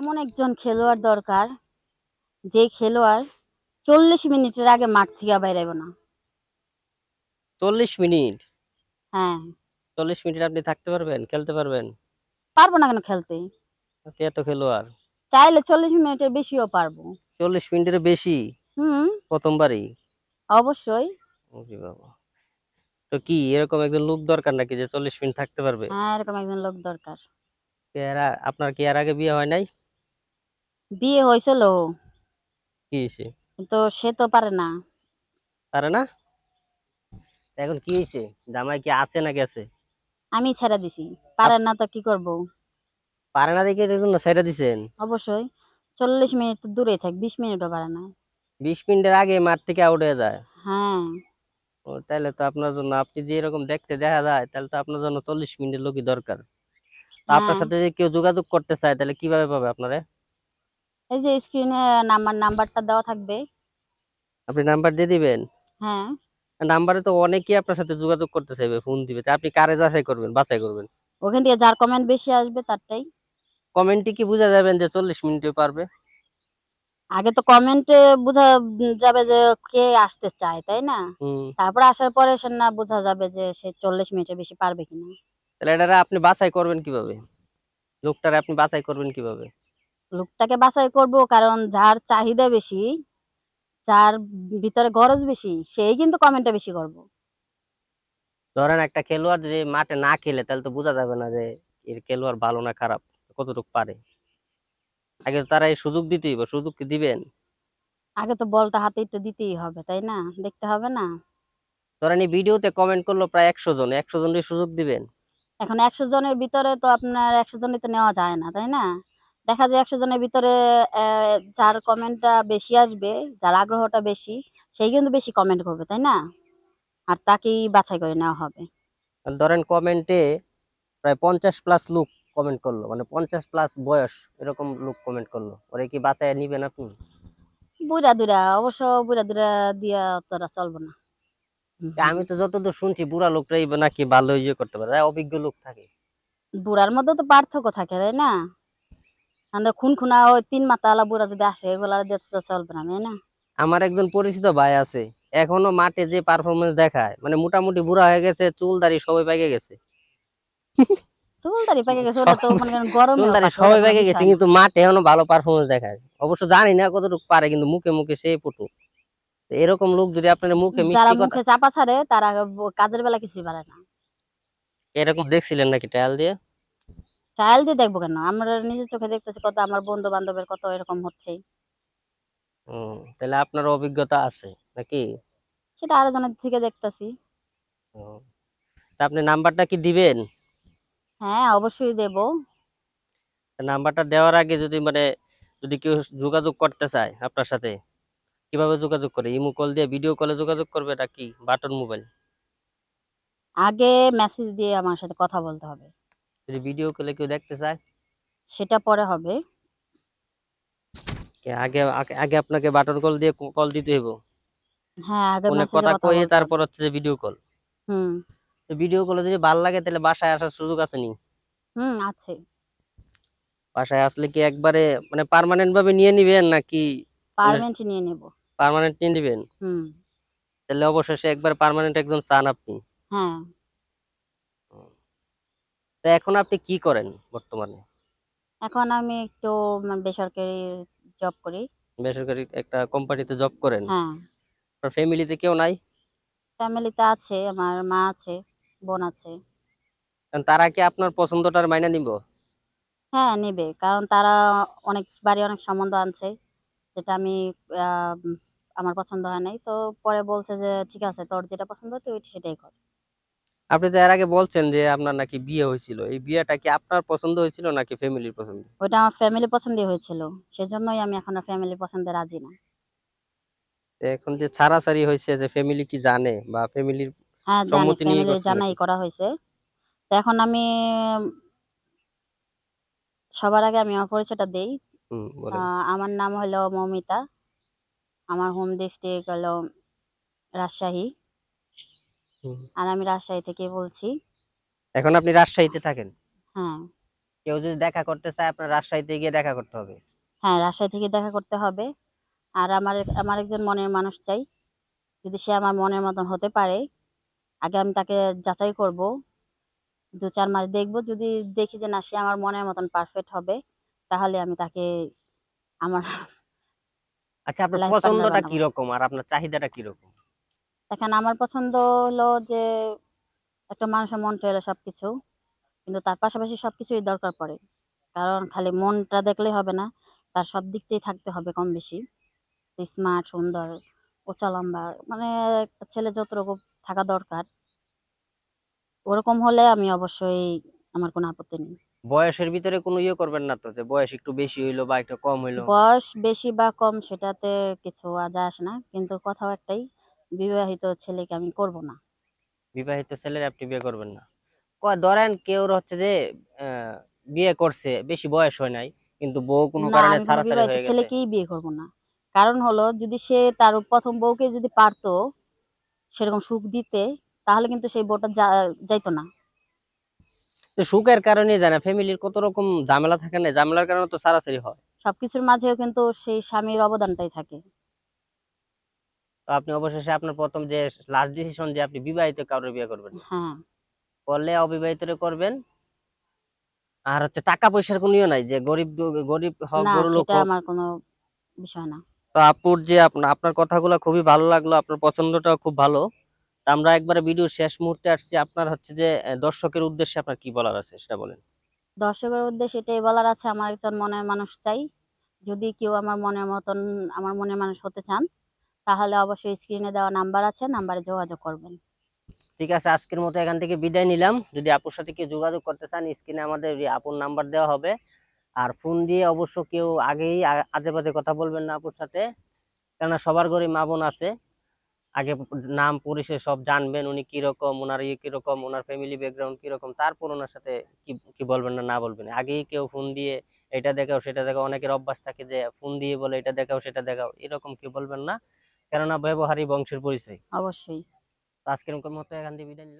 এমন একজন খেলোয়াড় দরকার যে খেলোয়াড় চল্লিশ মিনিটের আগে মাঠ থেকে বাইরাইব না। চল্লিশ মিনিট? হ্যাঁ। চল্লিশ মিনিট আপনি থাকতে পারবেন খেলতে পারবেন? পারব না কেন খেলতে? আপনি এত খেলোয়াড়। চাইলে চল্লিশ মিনিটের বেশিও পারব। চল্লিশ মিনিটের বেশি? হুম। প্রথমবারই? অবশ্যই। ওরে বাবা। তো কি এরকম একজন লোক দরকার নাকি যে চল্লিশ মিনিট থাকতে পারবে? হ্যাঁ এরকম একজন লোক দরকার। আপনার কি এর আগে বিয়ে হয় নাই? বিয়ে হয়েছিল। কি হয়েছে? কিন্তু সে তো পারে না। পারে না? এখন কি হয়েছে? জামাই কি আছে না গেছে? আমি ছেড়ে দিছি। পারে না তো কি করব? পারে না দেখে এর জন্য ছেড়ে দিছেন? অবশ্যই। চল্লিশ মিনিট তো দূরে থাক বিশ মিনিটও পারে না। বিশ মিনিটের আগে মাঠ থেকে আউট হয়ে যায়। হ্যাঁ। ও তাহলে তো আপনার জন্য আপনি যে এরকম দেখতে দেখা যায় তাহলে তো আপনার জন্য চল্লিশ মিনিটের লোকই দরকার। তো আপনার হ্যাঁ। সাথে যদি কেউ যোগাযোগ করতে চায় তাহলে কীভাবে পাবে আপনারে? এই যে স্ক্রিনে নাম্বার নাম্বারটা দেওয়া থাকবে। আপনি নাম্বার দিয়ে দিবেন? হ্যাঁ। নাম্বারে তো অনেকেই আপনার সাথে যোগাযোগ করতে চাইবে ফোন দিবে। আপনি কারে যাচাই করবেন বাছাই করবেন? ওখান থেকে যার কমেন্ট বেশি আসবে তারটাই। কমেন্টে কি বোঝা যাবেন যে চল্লিশ মিনিটে পারবে? আগে তো কমেন্টে বোঝা যাবে যে কে আসতে চায় তাই না? তারপর আসার পরে সে না বোঝা যাবে যে সে চল্লিশ মিনিটের বেশি পারবে কিনা। তাহলে এটারে আপনি বাছাই করবেন কীভাবে? লোকটারে আপনি বাছাই করবেন কীভাবে? লোকটাকে বাছাই করব কারণ যার চাহিদা বেশি যার ভিতরে গরজ বেশি সেই কিন্তু কমেন্টটা বেশি করব। ধরেন একটা খেলোয়াড় যে মাঠে না খেলে তাহলে তো বোঝা যাবে না যে এর খেলোয়াড় ভালো না খারাপ কতটুকু পারে। আগে তো তারা এই সুযোগ দিতেই বা সুযোগ কি দিবেন? আগে তো বলটা হাতে একটু দিতেই হবে তাই না? দেখতে হবে না। ধরেন এই ভিডিওতে কমেন্ট করল প্রায় একশো জন একশো জনের সুযোগ দিবেন। এখন একশো জনের ভিতরে তো আপনার একশো জনই তো নেওয়া যায় না তাই না? দেখা যায় একশো জনের ভিতরে যার কমেন্টটা বেশি আসবে যার আগ্রহটা বেশি সেই কিন্তু বেশি কমেন্ট করবে তাই না? আর তাকেই বাছাই করে নেওয়া হবে। ধরেন কমেন্টে প্রায় পঞ্চাশ প্লাস লোক কমেন্ট করল মানে পঞ্চাশ প্লাস বয়স এরকম লোক কমেন্ট করল। ওরে কি বাসায় নিবেন আপনি? বুড়া দুরা অবশ্য বুড়া দুরা দিয়া তোরা চলবো না। আমি তো যতদূর শুনছি বুড়া লোকটাই নাকি ভালো ইয়ে করতে পারে অভিজ্ঞ লোক থাকে। বুড়ার মধ্যে তো পার্থক্য থাকে তাই না? আমরা খুন খুনা ওই তিন মাতালা বুড়া যদি আসে এগুলা চলবে না না? আমার একজন পরিচিত ভাই আছে এখনও মাঠে যে পারফরমেন্স দেখায় মানে মোটামুটি বুড়া হয়ে গেছে চুল দাড়ি সবাই পেকে গেছে। চুল দাড়ি পেকে গেছে ওটা তো মনে গরমে চুল দাড়ি সবাই পেকে গেছে কিন্তু মাঠে এখনও ভালো পারফরমেন্স দেখায়। অবশ্য জানি না কতটুকু পারে কিন্তু মুখে মুখে সেই পটু। এরকম লোক যদি আপনার মুখে যারা মিষ্টি মুখে চাপা ছাড়ে তারা কাজের বেলা কিছুই পারে না। এরকম দেখছিলেন নাকি ট্রায়াল দিয়ে? ট্রায়াল দিয়ে দেখব কেন? আমরা নিজের চোখে দেখতেছি কত আমার বন্ধু বান্ধবের কত এরকম হচ্ছে। তাহলে আপনার অভিজ্ঞতা আছে নাকি? সেটা আরও জনের থেকে দেখতেছি। তা আপনি নাম্বারটা কি দিবেন? হ্যাঁ অবশ্যই দেব। নাম্বারটা দেওয়ার আগে যদি মানে যদি কেউ যোগাযোগ করতে চায় আপনার সাথে কীভাবে যোগাযোগ করে? ইমো কল দিয়ে ভিডিও কলে যোগাযোগ করবে নাকি বাটন মোবাইল? আগে মেসেজ দিয়ে আমার সাথে কথা বলতে হবে। যদি ভিডিও কলে কেউ দেখতে চায়? সেটা পরে হবে। আগে আগে- আপনাকে বাটন কল দিয়ে কল দিতে হইব। হ্যাঁ আগে মেসেজে কথা হবে। তারপর হচ্ছে যে ভিডিও কল হুম। তো ভিডিও কলে যদি ভালো লাগে তাহলে বাসায় আসার সুযোগ আছে নি? হুম আছে। বাসায় আসলে কি একবারে মানে পার্মানেন্ট ভাবে নিয়ে নিবেন নাকি পার্মানেন্ট নিয়ে নেব। পার্মানেন্ট নিয়ে নিবেন? হুম। তাহলে অবশেষে একবার পার্মানেন্ট একজন চান আপনি। হ্যাঁ। তো এখন আপনি কি করেন বর্তমানে? এখন আমি একটু বেসরকারি জব করি। বেসরকারি একটা কোম্পানিতে জব করেন? হ্যাঁ। আপনার ফ্যামিলিতে কেউ নাই? ফ্যামিলিতে আছে আমার মা আছে বোন আছে। তারা কি আপনার পছন্দটার মাইনা নিব? হ্যাঁ নেবে। কারণ তারা অনেক বাড়ি অনেক সম্বন্ধ আনছে যেটা আমি আমার পছন্দ হয় নাই। তো পরে বলছে যে ঠিক আছে তোর যেটা পছন্দ তুই সেটাই কর। আপনি তো এর আগে বলছেন যে আপনার নাকি বিয়ে হয়েছিল। এই বিয়েটা কি আপনার পছন্দ হয়েছিল নাকি ফ্যামিলির পছন্দ? ওইটা আমার ফ্যামিলি পছন্দই হয়েছিল। সেজন্যই আমি এখন ফ্যামিলি পছন্দে রাজি না। এখন যে ছাড়াছাড়ি হয়েছে যে ফ্যামিলি কি জানে বা ফ্যামিলির হ্যাঁ জানি। নিয়ে জানাই করা হয়েছে। তো এখন আমি সবার আগে আমি আমার পরিচয়টা দেই। আমার নাম হলো মৌমিতা। আমার হোম ডিস্ট্রিক্ট হলো রাজশাহী। আর আমি রাজশাহী থেকে বলছি। এখন আপনি রাজশাহীতে থাকেন? হ্যাঁ। কেউ যদি দেখা করতে চায় আপনার রাজশাহীতে গিয়ে দেখা করতে হবে? হ্যাঁ রাজশাহী থেকে দেখা করতে হবে। আর আমার আমার একজন মনের মানুষ চাই। যদি সে আমার মনের মতন হতে পারে আগে আমি তাকে যাচাই করব। দু চার মাস দেখব। যদি দেখি যে না সে আমার মনের মতন পারফেক্ট হবে তাহলে আমি তাকে আমার আচ্ছা আপনার পছন্দটা বানাবো। কীরকম? আর আপনার চাহিদাটা কীরকম? এখন আমার পছন্দ হলো যে একটা মানুষের মন চাইলে সবকিছু কিন্তু তার পাশাপাশি সবকিছুই দরকার পড়ে। কারণ খালি মনটা দেখলেই হবে না তার সব দিক দিয়েই থাকতে হবে কম বেশি স্মার্ট সুন্দর উঁচা লম্বা মানে একটা ছেলে যতটুকু থাকা দরকার ওরকম হলে আমি অবশ্যই আমার কোনো আপত্তি নেই। বয়সের ভিতরে কোনো ইয়ে করবেন না তো যে বয়স একটু বেশি হইল বা একটু কম হইল? বয়স বেশি বা কম সেটাতে কিছু যায় আসে না কিন্তু কথাও একটাই বিবাহিত ছেলেকে আমি করব না। বিবাহিত ছেলের আপনি বিয়ে করবেন না। ধরেন কেউ হচ্ছে যে বিয়ে করছে বেশি বয়স হয় নাই কিন্তু বউ কোনো কারণে ছাড়াছাড়ি হয়ে গেছে। ছেলেকেই বিয়ে করব না। কারণ হলো যদি সে তার প্রথম বউকে যদি পারতো সেরকম সুখ দিতে তাহলে কিন্তু সেই বউটা যাইতো না। তো সুখের কারণে জানা ফ্যামিলির কত রকম ঝামেলা থাকে না ঝামেলার কারণে তো ছাড়াছাড়ি হয়। সবকিছুর মাঝেও কিন্তু সেই স্বামীর অবদানটাই থাকে। তো আপনি অবশেষে আপনার প্রথম যে লাস্ট ডিসিশন যে আপনি বিবাহিত কাউরে বিয়ে করবেন। হ্যাঁ। করলে অবিবাহিতরে করবেন। আর হচ্ছে টাকা পয়সার কোনো ইয়ে নাই যে গরিব গরিব হোক বড় লোক আমার কোনো বিষয় না। তো আপুর যে আপনার আপনার কথাগুলো খুবই ভালো লাগল আপনার পছন্দটাও খুব ভালো। আমরা একবারে ভিডিও শেষ মুহূর্তে আসছি। আপনার হচ্ছে যে দর্শকের উদ্দেশ্যে আপনার কি বলার আছে সেটা বলেন। দর্শকের উদ্দেশ্যে এটাই বলার আছে আমার একজন মনের মানুষ চাই। যদি কেউ আমার মনের মতন আমার মনের মানুষ হতে চান তাহলে অবশ্যই স্ক্রিনে দেওয়া নাম্বার আছে নাম্বারে যোগাযোগ করবেন। ঠিক আছে, আজকের মতো এখান থেকে বিদায় নিলাম। যদি আপুর সাথে কেউ যোগাযোগ করতে চান স্ক্রিনে আমাদের আপুর নাম্বার দেওয়া হবে, আর ফোন দিয়ে অবশ্য কেউ আগেই আজে বাজে কথা বলবেন না আপুর সাথে, কেননা সবার ঘরে মা বোন আছে। আগে নাম, পরিচয় সব জানবেন, উনি কীরকম ওনার ইয়ে কীরকম ওনার ফ্যামিলি ব্যাকগ্রাউন্ড কীরকম, তারপর ওনার সাথে কি কি বলবেন না না বলবেন। আগেই কেউ ফোন দিয়ে এটা দেখাও, সেটা দেখাও, অনেকের অভ্যাস থাকে যে ফোন দিয়ে বলে এটা দেখাও, সেটা দেখাও, এরকম কেউ বলবেন না। কেননা ব্যবহারী বংশের পরিচয়। অবশ্যই। আজকের মতো এখান থেকে বিদায় নিলাম।